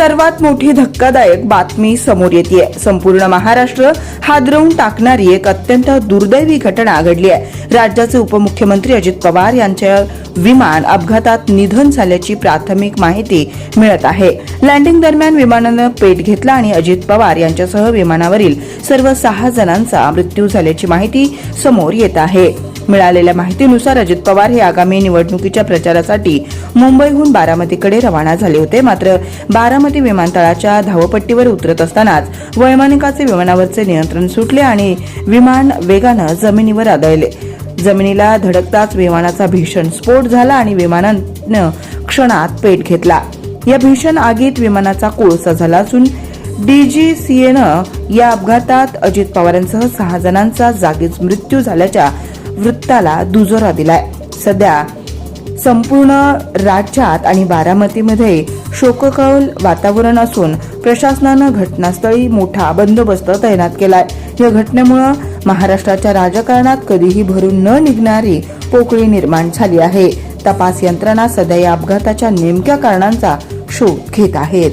सर्वात मोठी धक्कादायक बातमी समोर येते संपूर्ण महाराष्ट्र हादरवून टाकणारी एक अत्यंत दुर्दैवी घटना घडली आहे राज्याचे उपमुख्यमंत्री अजित पवार यांच्या विमान अपघातात निधन झाल्याची प्राथमिक माहिती मिळत आहे. लँडिंग दरम्यान विमानानं पेट घेतला आणि अजित पवार यांच्यासह विमानावरील सर्व सहा जणांचा मृत्यू झाल्याची माहिती समोर येत आहे. मिळालेल्या माहितीनुसार अजित पवार हे आगामी निवडणुकीच्या प्रचारासाठी मुंबईहून बारामतीकडे रवाना झाले होते. मात्र बारामती विमानतळाच्या धावपट्टीवर उतरत असतानाच वैमानिकाचे विमानावरचे नियंत्रण सुटले आणि विमान वेगानं जमिनीवर आदळले. जमिनीला धडकताच विमानाचा भीषण स्फोट झाला आणि विमानानं क्षणात पेट घेतला. या भीषण आगीत विमानाचा कोळसा झाला असून डीजीसीएनं या अपघातात अजित पवारांसह सहा जणांचा जागीच मृत्यू झाल्याच्या वृत्ताला दुजोरा दिलाय. सध्या संपूर्ण राज्यात आणि बारामतीमध्ये शोककौल वातावरण असून प्रशासनानं घटनास्थळी मोठा बंदोबस्त तैनात केलाय. या घटनेमुळे महाराष्ट्राच्या राजकारणात कधीही भरून न निघणारी पोकळी निर्माण झाली आहे. तपास यंत्रणा सध्या या अपघाताच्या नेमक्या कारणांचा शोध घेत आहेत.